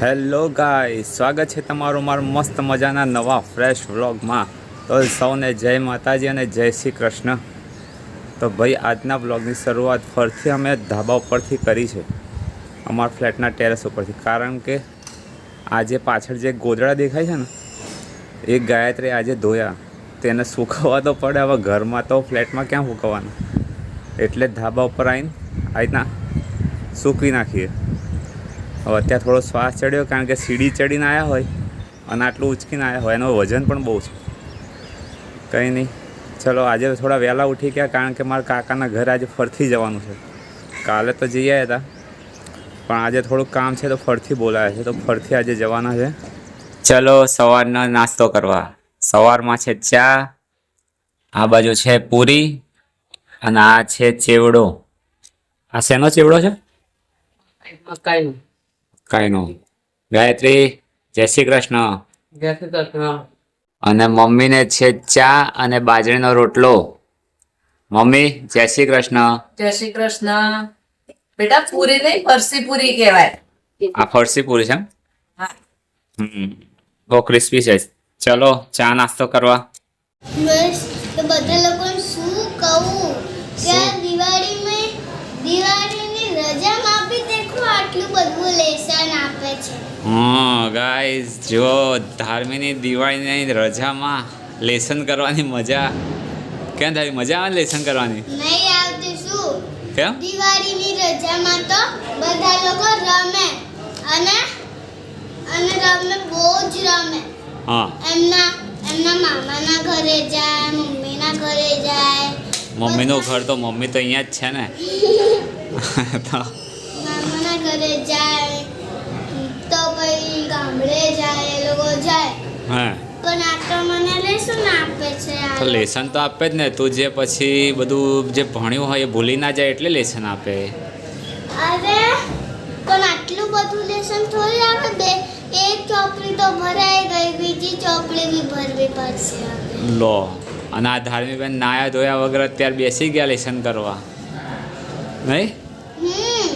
Hello ગાય સ્વાગત છે તમારું મારું મસ્ત મજાના નવા ફ્રેશ વ્લોગમાં તો સૌને જય માતાજી અને જય શ્રી કૃષ્ણ. તો ભાઈ, આજના વ્લોગની શરૂઆત ફરથી અમે ધાબા ઉપરથી કરી છે. અમારા ફ્લેટના ટેરેસ ઉપરથી. કારણ કે આજે પાછળ જે ગોદડા દેખાય છે ને, એ ગાયત્રી આજે ધોયા. તેને સૂકવવા તો પડે, હવે ઘરમાં તો ફ્લેટમાં ક્યાં સૂકવવાનું? એટલે ધાબા ઉપર આવીને આ રીતના સૂકવી નાખીએ. હવે અત્યારે થોડો શ્વાસ ચડ્યો કારણ કે સીડી ચડીને આવ્યા હોય અને આટલું ઉચકીને આવ્યા હોય. એનું વજન પણ બહુ છે. કંઈ નહીં. ચલો આજે થોડા વહેલા ઉઠી ગયા કારણ કે મારા કાકાના ઘરે આજે ફરથી જવાનું છે. કાલે તો જઈ આવ્યા હતા. પણ આજે થોડુંક કામ છે તો ફરથી બોલાયા છે. તો ફરથી આજે જવાના છે. ચલો સવારનો નાસ્તો કરવા. સવારમાં છે ચા આ બાજુ છે પૂરી અને આ છે ચેવડો. આ શેનો ચેવડો છે? મકાઈનું. કાંઈ નો ગાયત્રી જય શ્રી કૃષ્ણ. જય શ્રી કૃષ્ણ. અને મમ્મીને છે ચા અને બાજરીનો રોટલો. મમ્મી જય શ્રી કૃષ્ણ. જય શ્રી કૃષ્ણ. બેટા પૂરી નહીં ફરસી પૂરી કહેવાય. આ ફરસી પૂરી છે એમ? હમ. બહુ ક્રિસ્પી છે. ચલો ચા નાસ્તો કરવા. બસ તો બધા લોકો શું કહું? કે આ દિવાળીમાં દિવાળીની રજામાં બી દેખો આટલું બધું લેસન આપે છે હા ગાઈઝ જો ધાર્મીની દિવાળીની રજામાં લેસન કરવાની મજા. કેમ થાય મજા આવે લેસન કરવાની? નહીં આવતી શું? કેમ? દિવાળીની રજામાં તો બધા લોકો રમે. અને અને રમે બહુ જ રમે. હા. એમના એમના મામાના ઘરે જાય મમ્મીના ઘરે જાય. મમ્મીનું ઘર તો મમ્મી તો અહીંયા જ છે ને. તો મામાના ઘરે જાય. તો ગામડે જાય એ લોકો જાય. હા. પણ આ તો મને લેસન આપે છે આ તો લેસન તો આપે જ ને. તું જે પછી બધું જે ભણ્યું હોય એ ભૂલી ના જાય એટલે લેસન આપે. અરે પણ આટલું બધું લેસન થોડી આવે? બે એક ચોપડી તો ભરાઈ ગઈ બીજી ચોપડી બી ભરવી પડશે લો. અને આ ધાર્મિક બેન નાયા ધોયા વગર અત્યારે બેસી ગયા લેસન કરવા. નહીં? હમ.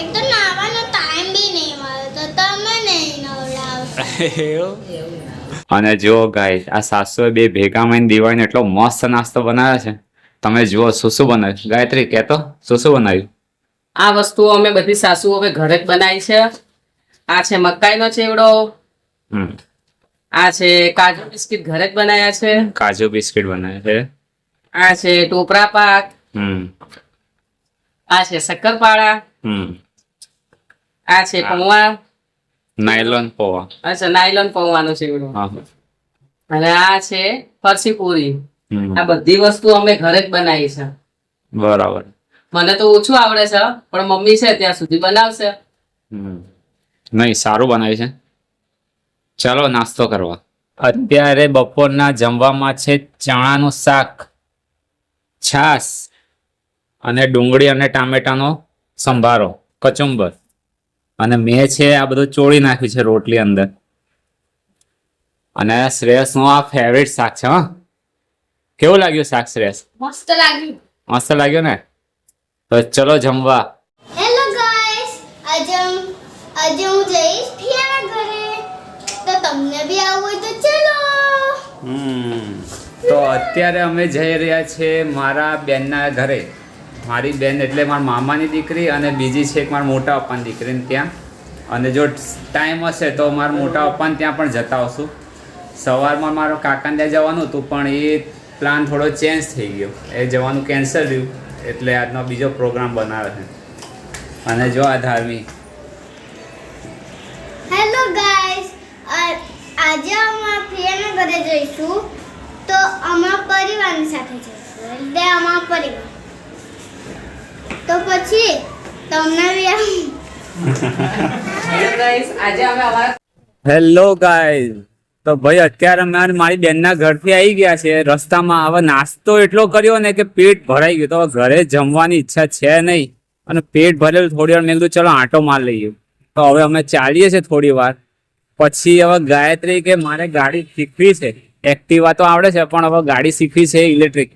એક તો નાવાનો ટાઈમ બી નહીં મળે તો તમે નહીં નવડાવશો અને જુઓ ગાય આ સાસુએ બે ભેગા મળીને દિવાળીનો એટલો મસ્ત નાસ્તો બનાવ્યો છે. તમે જુઓ શું શું બનાવ્યું ગાયત્રી કહેતો શું શું બનાવ્યું? આ વસ્તુઓ અમે બધી સાસુ હવે ઘરે જ બનાવી છે. આ છે મકાઈનો ચેવડો. આ છે કાજુ બિસ્કિટ ઘરે જ બનાવ્યા છે. કાજુ બિસ્કિટ બનાવ્યા છે. આ છે ટોપરા પાક. આ છે શક્કરપાળા. આ છે પૌવા. નાયલોન પૌવા. અચ્છા નાયલોન પૌવાનો છે હા. અને આ છે ફરસી પૂરી. આ બધી વસ્તુ અમે ઘરે જ બનાવી છે બરાબર. મને તો ઓછું આવડે છે પણ મમ્મી છે ત્યાં સુધી બનાવશે. હમ. નહીં સારું બનાવ્યું છે. ચાલો નાસ્તો કરવા. અત્યારે બપોરના જમવામાં છે ચણાનું શાક છાસ અને ડુંગળી અને ટામેટાનો સંભારો કચુંબર. અને મેં છે આ બધું ચોળી નાખ્યું છે રોટલી અંદર. અને શ્રેયસનું આ ફેવરેટ શાક છે હા. કેવું લાગ્યું શાક શ્રેયસ? મસ્ત લાગ્યું. મસ્ત લાગ્યું ને? તો ચલો જમવા. હેલો ગાઈસ આજે આજે હું જઈશ ફિયા ઘરે. તો તમને બી આવવું હોય તો ચલો. હમ. તો અત્યારે અમે જઈ રહ્યા છીએ મારા બેનના ઘરે. મારી બેન એટલે મારા મામાની દીકરી અને બીજી છે એક મારા મોટા પપ્પાની દીકરીને ત્યાં. અને જો ટાઈમ હશે તો મારા મોટા પપ્પાને ત્યાં પણ જતા આવશું. સવારમાં મારો કાકાને ત્યાં જવાનું હતું, પણ એ પ્લાન થોડો ચેન્જ થઈ ગયો. એ જવાનું કેન્સલ રહ્યું એટલે આજનો બીજો પ્રોગ્રામ બનાવે છે. અને જો આ ધાર્મિક. હેલો ગાઈસ આજે અમે ફ્રેન્ડ ઘરે જઈશું. તો અમારા પરિવારની સાથે જઈશું. એટલે અમારા પરિવાર. તો પછી તમને હેલો ગાઈસ આજે અમે અમારા હેલો ગાઈઝ તો ભાઈ અત્યારે અમે મારી બેનના ઘરથી આવી ગયા છે રસ્તામાં હવે નાસ્તો એટલો કર્યો ને કે પેટ ભરાઈ ગયું. તો હવે ઘરે જમવાની ઈચ્છા છે નહીં. અને પેટ ભરેલું થોડી વાર મેં કીધું ચલો આંટો માર લઈએ. તો હવે અમે ચાલીએ છીએ થોડી વાર. પછી હવે ગાયત્રી કે મારે ગાડી શીખવી છે. એક્ટિવા તો આવડે છે પણ હવે ગાડી શીખવી છે ઇલેક્ટ્રિક.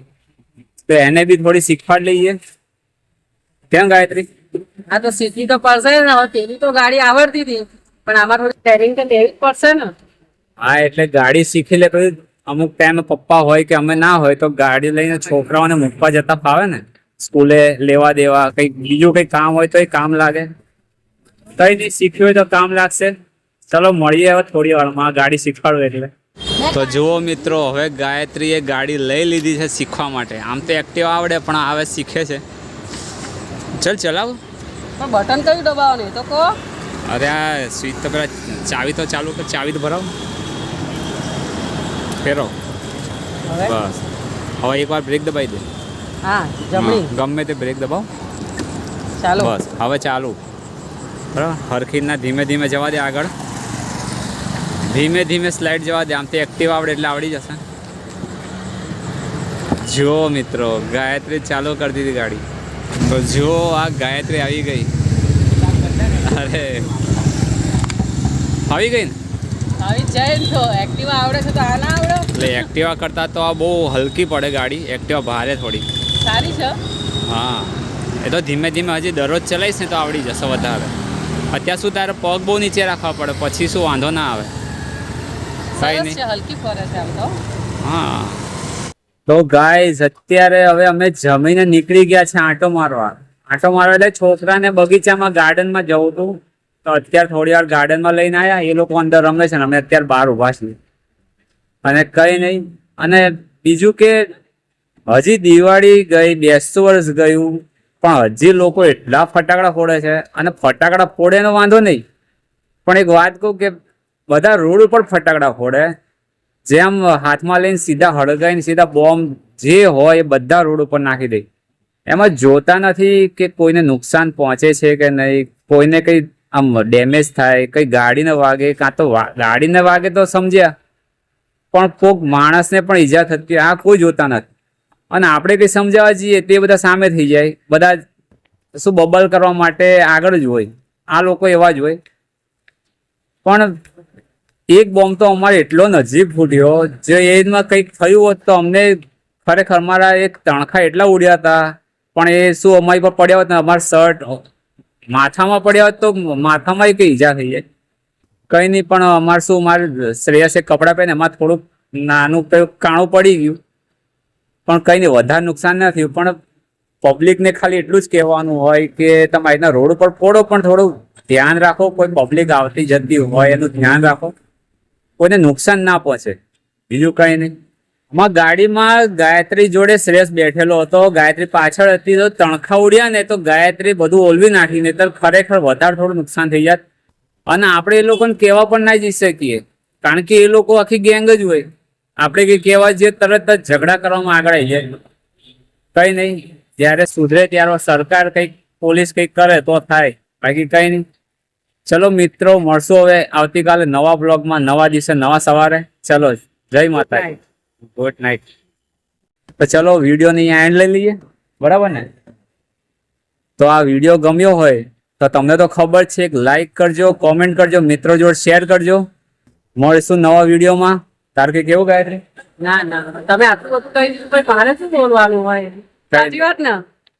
તો એને બી થોડી શીખવાડ લઈએ. કેમ ગાયત્રી? આ તો સીધી તો પડશે ને હવે પેલી તો ગાડી આવડતી હતી. પણ આમાં થોડી ટ્રેનિંગ તો લેવી જ પડશે ને. હા એટલે ગાડી શીખી લે પછી અમુક ટાઈમે પપ્પા હોય કે અમે ના હોય તો ગાડી લઈને છોકરાઓને મૂકવા જતા ફાવે ને. સ્કૂલે લેવા દેવા કંઈક બીજું કઈ કામ હોય તો એ કામ લાગે. કઈ નહીં શીખ્યું હોય તો કામ લાગશે. ચલો મળીએ હવે થોડી વારમાં આ ગાડી શીખવાડું એટલે. તો જુઓ મિત્રો હવે ગાયત્રીએ ગાડી લઈ લીધી છે શીખવા માટે. આમ તો એક્ટિવ આવડે પણ હવે શીખે છે. ચલ ચલાવ. પણ બટન કયું દબાવવાનું? તો કહો. અરે આ સ્વિચ તો પેલા ચાવી તો ચાલુ કર ચાવી તો ભરાવ. ફેરો. હવે? બસ. હવે એકવાર બ્રેક દબાવી દે. હા જમણી. ગમે તે બ્રેક દબાવ. ચાલો. બસ હવે ચાલુ. બરાબર? હરખીના ધીમે ધીમે જવા દે આગળ. ધીમે ધીમે સ્લાઇડ જવા દે. આમ તે એક્ટિવ આવડે એટલે આવડી જશે. જો મિત્રો ગાયત્રી ચાલુ કરી દીધી ગાડી. તો જો આ ગાયત્રી આવી ગઈ. અરે. આવી ગઈ ને? આવી જાય તો. એક્ટિવા આવડે છે તો આ ના આવડે? એટલે એક્ટિવા કરતાં તો આ બહુ હલકી પડે ગાડી. એક્ટિવા ભારે થોડી. સારી છે? હા. એ તો ધીમે ધીમે હજી દરરોજ ચલાવીશ ને તો આવડી જશે વધારે. અત્યાર શું તારે પગ બહુ નીચે રાખવા પડે. પછી શું વાંધો ના આવે. કાંઈ નહીં. હલકી પડે છે આમ તો. હા. તો ગાઈઝ અત્યારે હવે અમે જમીને નીકળી ગયા છે આંટો મારવા. આંટો મારવા એટલે છોકરાને બગીચામાં, ગાર્ડનમાં જવું હતું. તો અત્યારે થોડી વાર ગાર્ડનમાં લઈને આવ્યા એ લોકો અંદર રમે છે ને અમે અત્યારે બહાર ઊભા છીએ. અને કઈ નહીં. અને બીજું કે, હજી દિવાળી ગઈ, બેસતું વર્ષ ગયું, પણ હજી લોકો એટલા ફટાકડા ફોડે છે. અને ફટાકડા ફોડેનો વાંધો નહીં. પણ એક વાત કહું કે, બધા રોડ ઉપર ફટાકડા ફોડે. જેમ હાથમાં લઈને સીધા હળગાઈને સીધા બોમ્બ જે હોય એ બધા રોડ ઉપર નાખી દે. એમાં જોતા નથી કે કોઈને નુકસાન પહોંચે છે કે નહીં, કોઈને કંઈ આમ ડેમેજ થાય, કંઈ ગાડીને વાગે, કાં તો ગાડીને વાગે તો સમજ્યા, પણ કોઈક માણસને પણ ઈજા થતી આ કોઈ જોતા નથી. અને આપણે કંઈ સમજાવવા જઈએ તે બધા સામે થઈ જાય. બધા શું બબલ કરવા માટે આગળ જ હોય. આ લોકો એવા જ હોય. પણ એક બોમ્બ તો અમારે એટલો નજીક ફૂટ્યો. જે એમાં કંઈક થયું હોત તો અમને ખરેખર અમારા એક તણખા એટલા ઉડ્યા હતા. પણ એ શું અમારી પર પડ્યા હોત ને, અમારા શર્ટ માથામાં પડ્યા હોત તો માથામાં એક ઈજા થઈ જાય. કંઈ નહીં, પણ અમારે શું, મારે શ્રેયસે કપડાં પહેરીને એમાં થોડુંક નાનું કાણું પડી ગયું. પણ કંઈ નહીં, વધારે નુકસાન ન થયું. પણ પબ્લિકને ખાલી એટલું જ કહેવાનું હોય કે તમે આજના રોડ ઉપર ફોડો, પણ થોડું ધ્યાન રાખો. કોઈ પબ્લિક આવતી જતી હોય એનું ધ્યાન રાખો. કોઈને નુકસાન ના પહોંચે. બીજું કંઈ નહીં. આમાં ગાડીમાં ગાયત્રી જોડે શ્રેયસ બેઠેલો હતો. ગાયત્રી પાછળ હતી તો તણખા ઉડ્યા ને તો ગાયત્રી બધું ઓલવી નાખી ને તો ખરેખર વધારે થોડું નુકસાન થઈ જાત. અને આપણે એ લોકોને કહેવા પણ ના જઈ શકીએ. કારણ કે એ લોકો આખી ગેંગ જ હોય. આપણે કંઈ કહેવા જઈએ તરત જ ઝઘડા કરવામાં આગળ આવી જાય. કંઈ નહીં. જ્યારે સુધરે, ત્યારે સરકાર કંઈક પોલીસ કંઈક કરે તો થાય. બાકી કંઈ નહીં. ચલો મિત્રો મળશું હવે આવતીકાલે નવા બ્લોગમાં નવા દિવસે નવા સવારે. ચલો જય માતા ગુડ નાઇટ તો ચલો વિડીયોની એન્ડ લઈ લઈએ. બરાબર ને? તો આ વીડિયો ગમ્યો હોય તો તમને તો ખબર છે કે લાઈક કરજો કોમેન્ટ કરજો મિત્રો જોડે શેર કરજો. મળીશું નવા વિડીયોમાં. તાર કે કેવું ગાયત્રી? ના ના. તમે આટલું બધું કહી દીધું મારે શું બોલવાનું હોય. સાચી વાત ને?